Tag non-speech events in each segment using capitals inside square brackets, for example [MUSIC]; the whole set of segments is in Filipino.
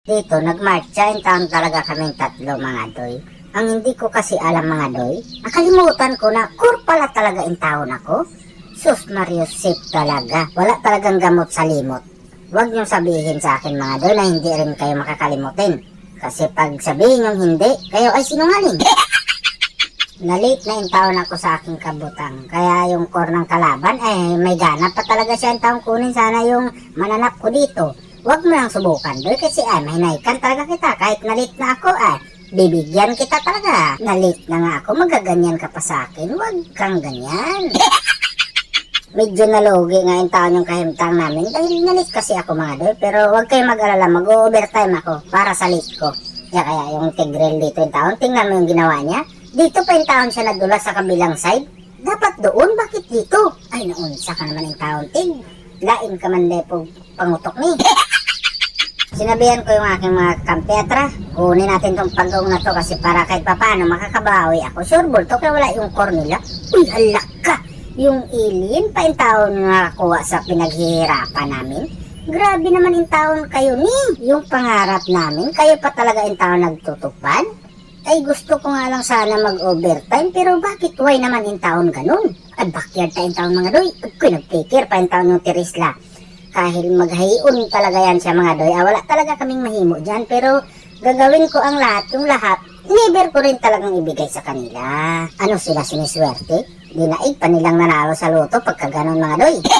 Dito, nagmarcha, in town talaga kaming tatlo mga doy. Ang hindi ko kasi alam mga doy, nakalimutan ko na kur pala talaga in town ako. Sus Marius Sip talaga, wala talagang gamot sa limot. Huwag niyong sabihin sa akin mga doy na hindi rin kayo makakalimutin. Kasi pag sabihin niyong hindi, kayo ay sinungaling. [LAUGHS] Nalit na in town ako sa aking kabutang. Kaya yung core ng kalaban, eh may ganap pa talaga siya in town kunin sana yung mananap ko dito. Huwag mo lang subukan doy kasi ay mahinaykan talaga kita kahit nalit na ako ay bibigyan kita talaga. Nalit na nga ako, magaganyan ka pa sa akin. Huwag kang ganyan. [LAUGHS] Medyo nalugi nga yung taon yung kahimtang namin dahil nalit kasi ako mga doy. Pero huwag kayong mag-alala, mag-overtime ako para sa late ko. Kaya kaya yung tigrel dito yung taon, tingnan mo yung ginawa niya. Dito pa yung taon siya nagdula sa kabilang side. Dapat doon, bakit dito? Ay, naunsa ka naman yung taon, tig. Lain ka man lepo pangutok ni. [LAUGHS] Sinabihan ko yung aking mga kampetra, kunin natin tong pagong na to kasi para kahit papaano makakabawi ako. Sure, bulto, kaya wala yung core nila. Uy, halak ka! Yung alien pa yung taon na nakakuha sa pinaghihirapan namin. Grabe naman yung taon kayo ni. Yung pangarap namin, kayo pa talaga yung taon nagtutupad. Ay gusto ko nga lang sana mag-overtime pero bakit why naman yung taon ganun? Ay backyard tayong taon mga doy. Ay nagpikir pa yung taon yung tirisla. Kahit maghayon talaga yan siya mga doy. Ah, wala talaga kaming mahimo dyan pero gagawin ko ang lahat, yung lahat. Never ko rin talagang ibigay sa kanila. Ano sila siniswerte? Dinaig pa nilang nanalo sa loto pagka ganun mga doy. [LAUGHS]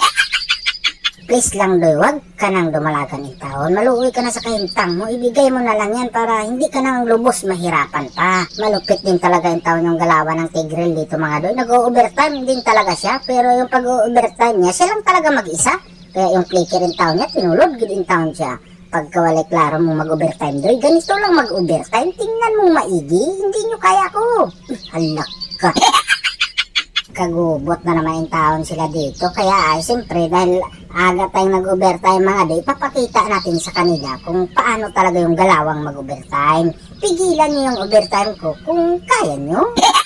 Please lang doy, wag ka nang dumalagan ng taon. Maluwi ka na sa kahintang mo. Ibigay mo na lang yan para hindi ka nang lubos mahirapan pa. Malupit din talaga yung taon yung galawan ng Tigril dito mga doy. Nag-overtime din talaga siya. Pero yung pag-overtime niya, siya lang talaga mag-isa. Kaya yung flicker in town niya, tinulod gid in town siya. Pagka walay klaro mo mag-overtime doy, ganito lang mag-overtime. Tingnan mo maigi, hindi nyo kaya ko. [CLEARS THROAT] Halak ka [LAUGHS] kagubot na naman yung taon sila dito. Kaya ay, siyempre, dahil aga tayong nag-overtime mga day, papakita natin sa kanila kung paano talaga yung galawang mag-overtime. Pigilan nyo yung overtime ko kung kaya nyo. [LAUGHS]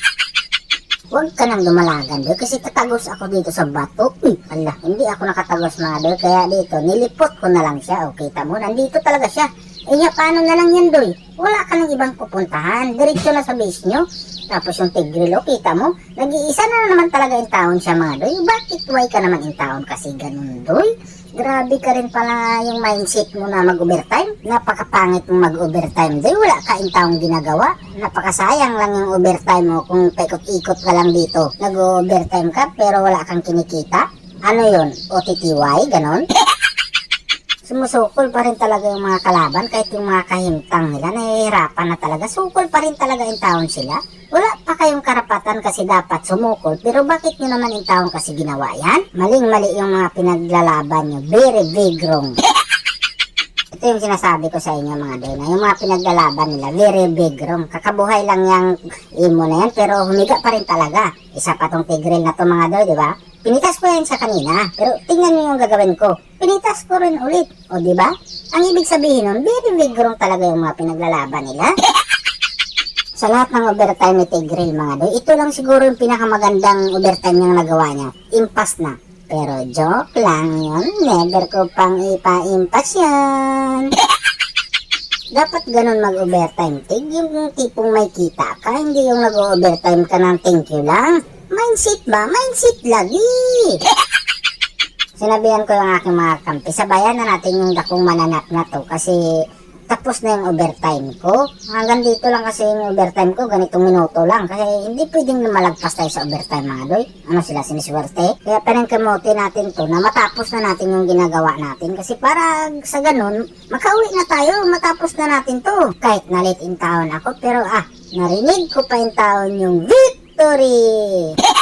Huwag ka nang dumalagan doy kasi tatagos ako dito sa bato. Uy, ala, hindi ako nakatagos mga doy. Kaya dito, nilipot ko na lang siya. O, kita mo, nandito talaga siya. Eh, paano na lang yan doy? Wala ka nang ibang pupuntahan. Diretso na sa base nyo. Tapos yung tigrilo, kita mo, nag-iisa na naman talaga yung taon siya mga doy. Bakit why ka naman yung taon kasi ganun doy? Grabe ka rin pala yung mindset mo na mag-overtime. Napakapangit mong mag-overtime doy. Wala ka yung taong ginagawa. Napakasayang lang yung overtime mo kung paikot-ikot ka lang dito. Nag-overtime ka pero wala kang kinikita. Ano yun? OTTY? Ganon? [LAUGHS] Sumusukol pa rin talaga yung mga kalaban kahit yung mga kahimtang nila nahihirapan na talaga. Sukol pa rin talaga yung taon sila. Wala pa kayong karapatan kasi dapat sumukol. Pero bakit nyo naman yung taon kasi ginawa yan? Maling-mali yung mga pinaglalaban nyo. Very big wrong. [LAUGHS] Ito yung sinasabi ko sa inyo mga doy na yung mga pinaglalaban nila, very big wrong. Kakabuhay lang yung imo na yan, pero humiga pa rin talaga. Isa pa tong tigril na to mga doy, di ba? Pinitas ko yan sa kanina, pero tingnan niyo yung gagawin ko. Pinitas ko rin ulit, o di ba? Ang ibig sabihin nun, very big talaga yung mga pinaglalaban nila. [LAUGHS] Sa lahat ng overtime ni Tigril mga doy, ito lang siguro yung pinakamagandang overtime niyang nagawa niya. Impas na. Pero joke lang yun. Never ko pang ipa-impas yan. [LAUGHS] Dapat ganun mag-overtime, Tig. Yung tipong may kita ka, hindi yung nag-overtime ka ng thank you lang. Mindset ba? Mindset lagi. [LAUGHS] Sinabihan ko yung aking mga kampi, sabayan na natin yung dakong mananap na to kasi tapos na yung overtime ko. Hanggang dito lang kasi yung overtime ko, ganitong minuto lang. Kasi hindi pwedeng malagpas tayo sa overtime mga doy. Ano sila, siniswerte? Kaya panangkamote natin to na matapos na natin yung ginagawa natin. Kasi para sa ganun, makauwi na tayo, matapos na natin to. Kahit nalit in taon ako, pero ah, narinig ko pa in taon yung victory! [COUGHS]